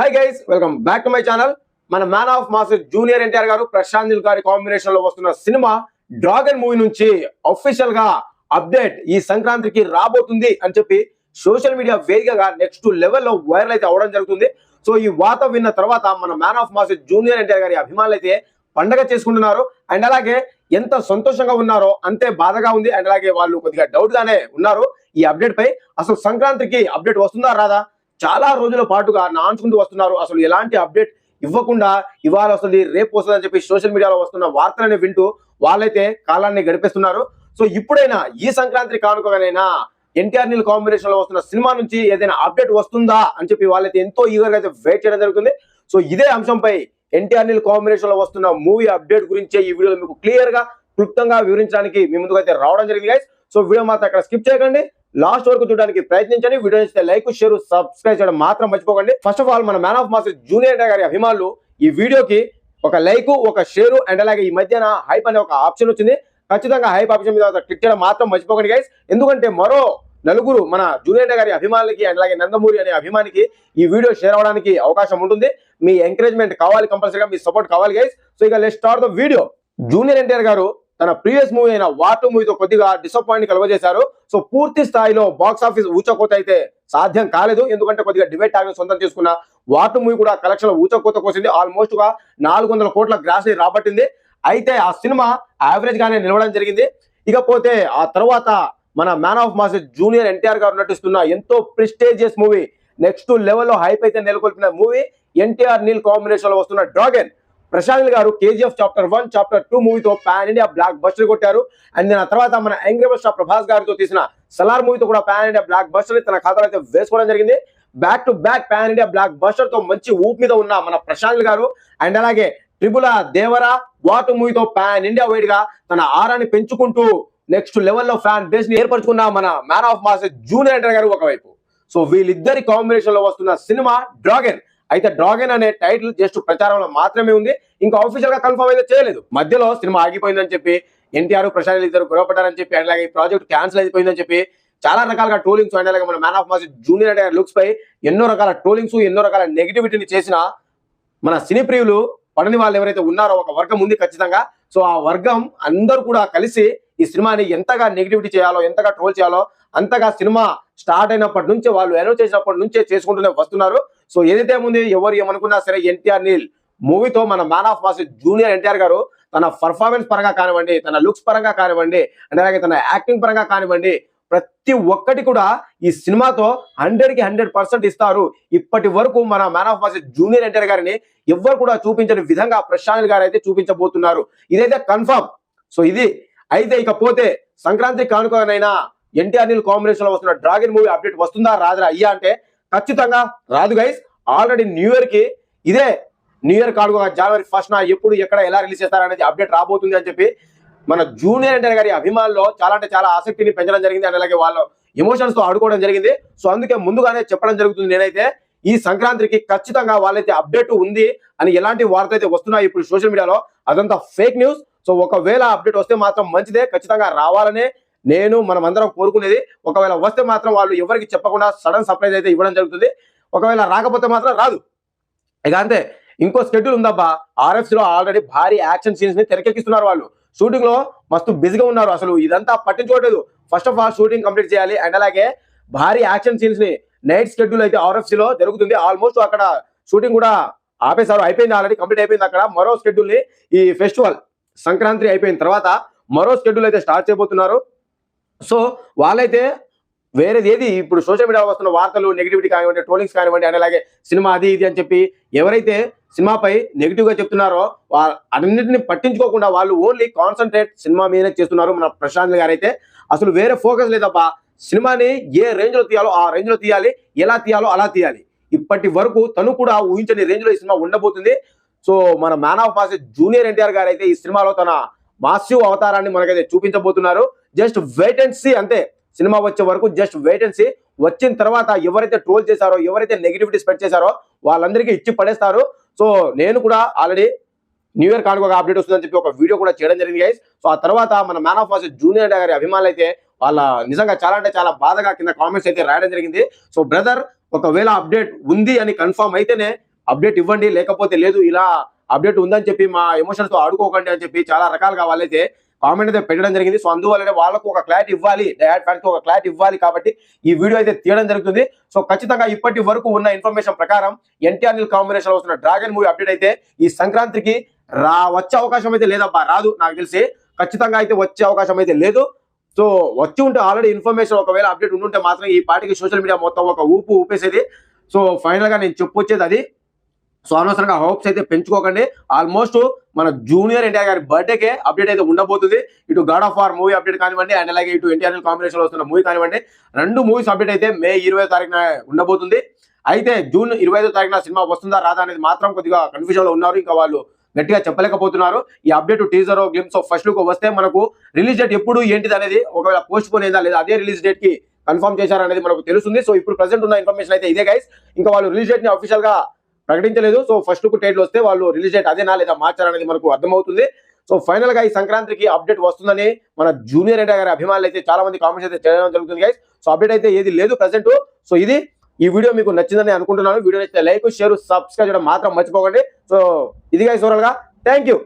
Hi guys welcome back to my channel మన man of masses junior NTR గారు ప్రశాంత్ గారి కాంబినేషన్లో వస్తున్న సినిమా డ్రాగన్ మూవీ నుంచి అఫీషియల్గా అప్డేట్ ఈ సంక్రాంతికి రాబోతుంది అని చెప్పి సోషల్ మీడియా వేదికగా నెక్స్ట్ లెవెల్లో వైరల్ అయితే అవడం జరుగుతుంది. సో ఈ వార్త విన్న తర్వాత మన man of masses junior NTR గారి అభిమానులు అయితే పండగ చేసుకుంటున్నారు. అండ్ అలాగే ఎంత సంతోషంగా ఉన్నారో అంతే బాధగా ఉంది. అండ్ అలాగే వాళ్ళు కొద్దిగా డౌట్ గానే ఉన్నారు. ఈ అప్డేట్ పై అసలు సంక్రాంతికి అప్డేట్ వస్తుందా రాదా? చాలా రోజుల పాటుగా నాంచుకుంటూ వస్తున్నారు. అసలు ఎలాంటి అప్డేట్ ఇవ్వకుండా ఇవాళ వస్తుంది రేపు వస్తుంది అని చెప్పి సోషల్ మీడియాలో వస్తున్న వార్తలని వింటూ వాళ్ళైతే కాలాన్ని గడిపేస్తున్నారు. సో ఇప్పుడైనా ఈ సంక్రాంతి కానుకగానైనా ఎన్టీఆర్ నీల్ కాంబినేషన్లో వస్తున్న సినిమా నుంచి ఏదైనా అప్డేట్ వస్తుందా అని చెప్పి వాళ్ళైతే ఎంతో ఈగర్ అయితే వెయిట్ చేయడం జరుగుతుంది. సో ఇదే అంశంపై ఎన్టీఆర్ నీల్ కాంబినేషన్లో వస్తున్న మూవీ అప్డేట్ గురించే ఈ వీడియోలో మీకు క్లియర్గా క్లుప్తంగా వివరించడానికి మీ ముందుకు అయితే రావడం జరిగింది గైస్ సో వీడియో మాత్రం అక్కడ స్కిప్ చేయకండి. లాస్ట్ వరకు చూడడానికి ప్రయత్నించండి. వీడియో నచ్చితే లైక్ షేర్ సబ్స్క్రైబ్ చేయడం మాత్రం మర్చిపోకండి. ఫస్ట్ ఆఫ్ ఆల్ మన man of masses junior NTR గారి అభిమానులు ఈ వీడియోకి ఒక లైక్ ఒక షేర్ అండ్ అలాగే ఈ మధ్యన హైప్ అనే ఒక ఆప్షన్ వచ్చింది. ఖచ్చితంగా హైప్ ఆప్షన్ మీద క్లిక్ చేయడం మాత్రం మర్చిపోకండి గైస్ ఎందుకంటే మరో నలుగురు మన జూనియర్ గారి అభిమానులకి అండ్ అలాగే నందమూరి అనే అభిమానికి ఈ వీడియో షేర్ అవడానికి అవకాశం ఉంటుంది. మీ ఎంకరేజ్మెంట్ కావాలి కంపల్సరీగా మీ సపోర్ట్ కావాలి గైస్ సో ఇక let start the video junior NTR గారు తన ప్రీవియస్ మూవీ అయిన వాటు మూవీతో కొద్దిగా డిసప్పాయింట్ కలగజేశారు. సో పూర్తి స్థాయిలో బాక్స్ ఆఫీస్ ఊచకోత అయితే సాధ్యం కాలేదు. ఎందుకంటే కొద్దిగా డిబేట్ టాగ్ సొంతం చేసుకున్న వాటు మూవీ కూడా కలెక్షన్ ఊచకోత కోసింది. ఆల్మోస్ట్గా నాలుగు వందల కోట్ల గ్రాస్ని రాబట్టింది. అయితే ఆ సినిమా యావరేజ్ గానే నిలవడం జరిగింది. ఇకపోతే ఆ తర్వాత మన man of mass junior NTR గారు నటిస్తున్న ఎంతో ప్రిస్టేజియస్ మూవీ నెక్స్ట్ లెవెల్లో హైప్ అయితే నెలకొల్పిన మూవీ ఎన్టీఆర్ నీల్ కాంబినేషన్లో వస్తున్న డ్రాగన్ ప్రశాంత్ గారు KGF chapter one chapter two మూవీతో పాన్ ఇండియా బ్లాక్ బస్టర్ కొట్టారు. అండ్ దాని తర్వాత మన యంగ్రెబల్ స్టార్ ప్రభాస్ గారితో తీసిన సలార్ మూవీతో కూడా పాన్ ఇండియా బ్లాక్ బస్టర్ తన ఖాతాలో అయితే వేసుకోవడం జరిగింది. Back to back pan India black బస్టర్తో మంచి ఊపు మీద ఉన్న మన ప్రశాంత్ గారు అండ్ అలాగే ట్రిబుల దేవరా వాటు మూవీతో పాన్ ఇండియా వైడ్గా తన ఆరాన్ని పెంచుకుంటూ నెక్స్ట్ లెవెల్లో ఫ్యాన్ బేస్ని ఏర్పరచుకున్న మన man of mass junior NTR గారు ఒకవైపు. సో వీళ్ళిద్దరి కాంబినేషన్లో వస్తున్న సినిమా డ్రాగన్ అయితే డ్రాగన్ అనే టైటిల్ జస్ట్ ప్రచారంలో మాత్రమే ఉంది. ఇంకా ఆఫీషియల్గా కన్ఫర్మ్ అయితే చేయలేదు. మధ్యలో సినిమా ఆగిపోయిందని చెప్పి ఎన్టీఆర్ ప్రశాంత్ ఇద్దరు గొడవపడ్డారని చెప్పి అలాగే ఈ ప్రాజెక్ట్ క్యాన్సిల్ అయిపోయిందని చెప్పి చాలా రకాలుగా ట్రోలింగ్స్ అండ్ అలాగే మన man of mass junior and looks పై ఎన్నో రకాల ట్రోలింగ్స్ ఎన్నో రకాల నెగిటివిటీని చేసిన మన సినీ ప్రియులు పడని వాళ్ళు ఎవరైతే ఉన్నారో ఒక వర్గం ఉంది ఖచ్చితంగా. సో ఆ వర్గం అందరూ కూడా కలిసి ఈ సినిమాని ఎంతగా నెగిటివిటీ చేయాలో ఎంతగా ట్రోల్ చేయాలో అంతగా సినిమా స్టార్ట్ అయినప్పటి నుంచి వాళ్ళు అనౌన్స్ చేసినప్పటి నుంచే చేసుకుంటూనే వస్తున్నారు. సో ఏదైతే ముందు ఎవరు ఏమనుకున్నా సరే ఎన్టీఆర్ నీల్ మూవీతో మన man of mass junior NTR గారు తన పర్ఫార్మెన్స్ పరంగా కానివ్వండి తన లుక్స్ పరంగా కానివ్వండి అండ్ అలాగే తన యాక్టింగ్ పరంగా కానివ్వండి ప్రతి ఒక్కటి కూడా ఈ సినిమాతో హండ్రెడ్కి హండ్రెడ్ పర్సెంట్ ఇస్తారు. ఇప్పటి వరకు మన man of mass junior NTR గారిని ఎవ్వరు కూడా చూపించని విధంగా ప్రశాంత్ గారు అయితే చూపించబోతున్నారు. ఇదైతే కన్ఫర్మ్ సో ఇది అయితే ఇకపోతే సంక్రాంతి కానుకనైనా ఎన్టీఆర్ నీల్ కాంబినేషన్లో వస్తున్న డ్రాగన్ మూవీ అప్డేట్ వస్తుందా రాదురా? అయ్యా అంటే ఖచ్చితంగా రాదు గైస్ ఆల్రెడీ న్యూ ఇయర్కి ఇదే న్యూ ఇయర్ కానుక జనవరి ఫస్ట్ నా ఎప్పుడు ఎక్కడ ఎలా రిలీజ్ చేస్తారనేది అప్డేట్ రాబోతుంది అని చెప్పి మన జూనియర్ ఎన్టీఆర్ గారి అభిమానుల్లో చాలా అంటే చాలా ఆసక్తిని పెంచడం జరిగింది. అండ్ అలాగే వాళ్ళ ఎమోషన్స్తో ఆడుకోవడం జరిగింది. సో అందుకే ముందుగానే చెప్పడం జరుగుతుంది. నేనైతే ఈ సంక్రాంతికి ఖచ్చితంగా వాళ్ళైతే అప్డేట్ ఉంది అని ఎలాంటి వార్త అయితే వస్తున్నాయి ఇప్పుడు సోషల్ మీడియాలో అదంతా ఫేక్ న్యూస్ సో ఒకవేళ అప్డేట్ వస్తే మాత్రం మంచిదే. ఖచ్చితంగా రావాలనే నేను మనం అందరం కోరుకునేది. ఒకవేళ వస్తే మాత్రం వాళ్ళు ఎవరికి చెప్పకుండా సడన్ సర్ప్రైజ్ అయితే ఇవ్వడం జరుగుతుంది. ఒకవేళ రాకపోతే మాత్రం రాదు. ఇక అంతే. ఇంకో స్కెడ్యూల్ ఉందబ్బా. ఆర్ఎఫ్సి లో ఆల్రెడీ భారీ యాక్షన్ సీన్స్ని తెరకెక్కిస్తున్నారు వాళ్ళు. షూటింగ్లో మస్తు బిజీగా ఉన్నారు అసలు. ఇదంతా పట్టించుకోవట్లేదు. First of all shooting complete చేయాలి. అండ్ అలాగే భారీ యాక్షన్ సీన్స్ని నైట్ స్కెడ్యూల్ అయితే ఆర్ఎఫ్సి లో జరుగుతుంది. ఆల్మోస్ట్ అక్కడ షూటింగ్ కూడా ఆపేశారు. అయిపోయింది ఆల్రెడీ కంప్లీట్ అయిపోయింది అక్కడ. మరో స్కెడ్యూల్ని ఈ ఫెస్టివల్ సంక్రాంతి అయిపోయిన తర్వాత మరో స్కెడ్యూల్ అయితే స్టార్ట్ చేయబోతున్నారు. సో వాళ్ళైతే వేరేది ఏది? ఇప్పుడు సోషల్ మీడియాలో వస్తున్న వార్తలు నెగిటివిటీ కానివ్వండి ట్రోలింగ్స్ కానివ్వండి అండ్ అలాగే సినిమా అది ఇది అని చెప్పి ఎవరైతే సినిమాపై నెగిటివ్గా చెప్తున్నారో వా- అన్నింటిని పట్టించుకోకుండా వాళ్ళు ఓన్లీ కాన్సన్ట్రేట్ సినిమా మీదనే చేస్తున్నారు మన ప్రశాంత్ గారు అయితే అసలు వేరే ఫోకస్ లేదప్ప సినిమాని ఏ రేంజ్లో తీయాలో ఆ రేంజ్లో తీయాలి ఎలా తీయాలో అలా తీయాలి. ఇప్పటి వరకు తను కూడా ఊహించని రేంజ్లో ఈ సినిమా ఉండబోతుంది. సో మన man of mass junior NTR గారు అయితే ఈ సినిమాలో తన మాసివ్ అవతారాన్ని మనకైతే చూపించబోతున్నారు. జస్ట్ వెయిట్ అండ్ సీ అంతే. సినిమా వచ్చే వరకు జస్ట్ వెయిట్ అండ్ సీ వచ్చిన తర్వాత ఎవరైతే ట్రోల్ చేశారో ఎవరైతే నెగిటివిటీ స్ప్రెడ్ చేశారో వాళ్ళందరికీ ఇచ్చి పడేస్తారు. సో నేను కూడా ఆల్రెడీ న్యూ ఇయర్ కానుక ఒక అప్డేట్ వస్తుందని చెప్పి ఒక వీడియో కూడా చేయడం జరిగింది గైస్ సో ఆ తర్వాత మన మ్యాన్ ఆఫ్ మాస్ జూనియర్ గారి అభిమానులు అయితే వాళ్ళ నిజంగా చాలా అంటే చాలా బాధగా కింద కామెంట్స్ అయితే రాయడం జరిగింది. సో బ్రదర్ ఒకవేళ అప్డేట్ ఉంది అని కన్ఫర్మ్ అయితేనే అప్డేట్ ఇవ్వండి లేకపోతే లేదు ఇలా అప్డేట్ ఉందని చెప్పి మా ఎమోషన్స్తో ఆడుకోకండి అని చెప్పి చాలా రకాలుగా వాళ్ళైతే కామెంట్ అయితే పెట్టడం జరిగింది. సో అందువల్లనే వాళ్ళకు ఒక క్లారిటీ ఇవ్వాలి. డయాడ్ ఫ్యాన్స్ ఒక క్లారిటీ ఇవ్వాలి కాబట్టి ఈ వీడియో అయితే తీయడం జరుగుతుంది. సో ఖచ్చితంగా ఇప్పటి వరకు ఉన్న ఇన్ఫర్మేషన్ ప్రకారం ఎన్టీఆర్ నిల్ కాంబినేషన్ వస్తున్న డ్రాగన్ మూవీ అప్డేట్ అయితే ఈ సంక్రాంతికి రా వచ్చే అవకాశం అయితే లేదబ్బా. రాదు నాకు తెలిసి. ఖచ్చితంగా అయితే వచ్చే అవకాశం అయితే లేదు. సో వచ్చి ఉంటే ఆల్రెడీ ఇన్ఫర్మేషన్ ఒకవేళ అప్డేట్ ఉండుంటే మాత్రం ఈ పాటికి సోషల్ మీడియా మొత్తం ఒక ఊపు ఊపేసేది. సో ఫైనల్గా నేను చెప్పొచ్చేది అది. సో అనవసరంగా హోప్స్ అయితే పెంచుకోకండి. ఆల్మోస్ట్ మన జూనియర్ ఎన్టీఆర్ గారి బర్త్డేకే అప్డేట్ అయితే ఉండబోతుంది. ఇటు God of War movie update కానివ్వండి అండ్ అలాగే ఇటు ఎన్టీఆర్ కాంబినేషన్లో వస్తున్న మూవీ కానివ్వండి రెండు మూవీస్ అప్డేట్ అయితే మే ఇరవై తారీఖున ఉండబోతుంది. అయితే జూన్ ఇరవై ఐదో తారీఖున సినిమా వస్తుందా రాదా అనేది మాత్రం కొద్దిగా కన్ఫ్యూజన్లో ఉన్నారు. ఇంకా వాళ్ళు గట్టిగా చెప్పలేకపోతున్నారు. ఈ update teaser glimpse of first look వస్తే మనకు రిలీజ్ డేట్ ఎప్పుడు ఏంటిది అనేది ఒకవేళ పోస్ట్ పోన్ లేదా అదే రిలీజ్ డేట్కి కన్ఫర్మ్ చేశారనేది మనకు తెలుస్తుంది. సో ఇప్పుడు ప్రెసెంట్ ఉన్న ఇన్ఫర్మేషన్ అయితే ఇదే గైస్ ఇంకా వాళ్ళు రిలీజ్ డేట్ని అఫీషియల్గా ప్రకటించలేదు. సో ఫస్ట్ లుక్ టైటిల్ వస్తే వాళ్ళు రిలీజ్ డేట్ అదేనా లేదా మార్చారనేది మనకు అర్థమవుతుంది. సో ఫైనల్గా ఈ సంక్రాంతికి అప్డేట్ వస్తుందని మన జూనియర్ ఎన్టీఆర్ గారి అభిమానులు అయితే చాలా మంది కామెంట్స్ అయితే చేయడం జరుగుతుంది గైస్ సో అప్డేట్ అయితే ఏది లేదు ప్రజెంట్ సో ఇది ఈ వీడియో మీకు నచ్చిందని అనుకుంటున్నాను. వీడియో నచ్చితే లైక్ షేర్ సబ్స్క్రైబ్ చేయడం మాత్రం మర్చిపోకండి. సో ఇది గైస్ ఓవరాల్గా. Thank you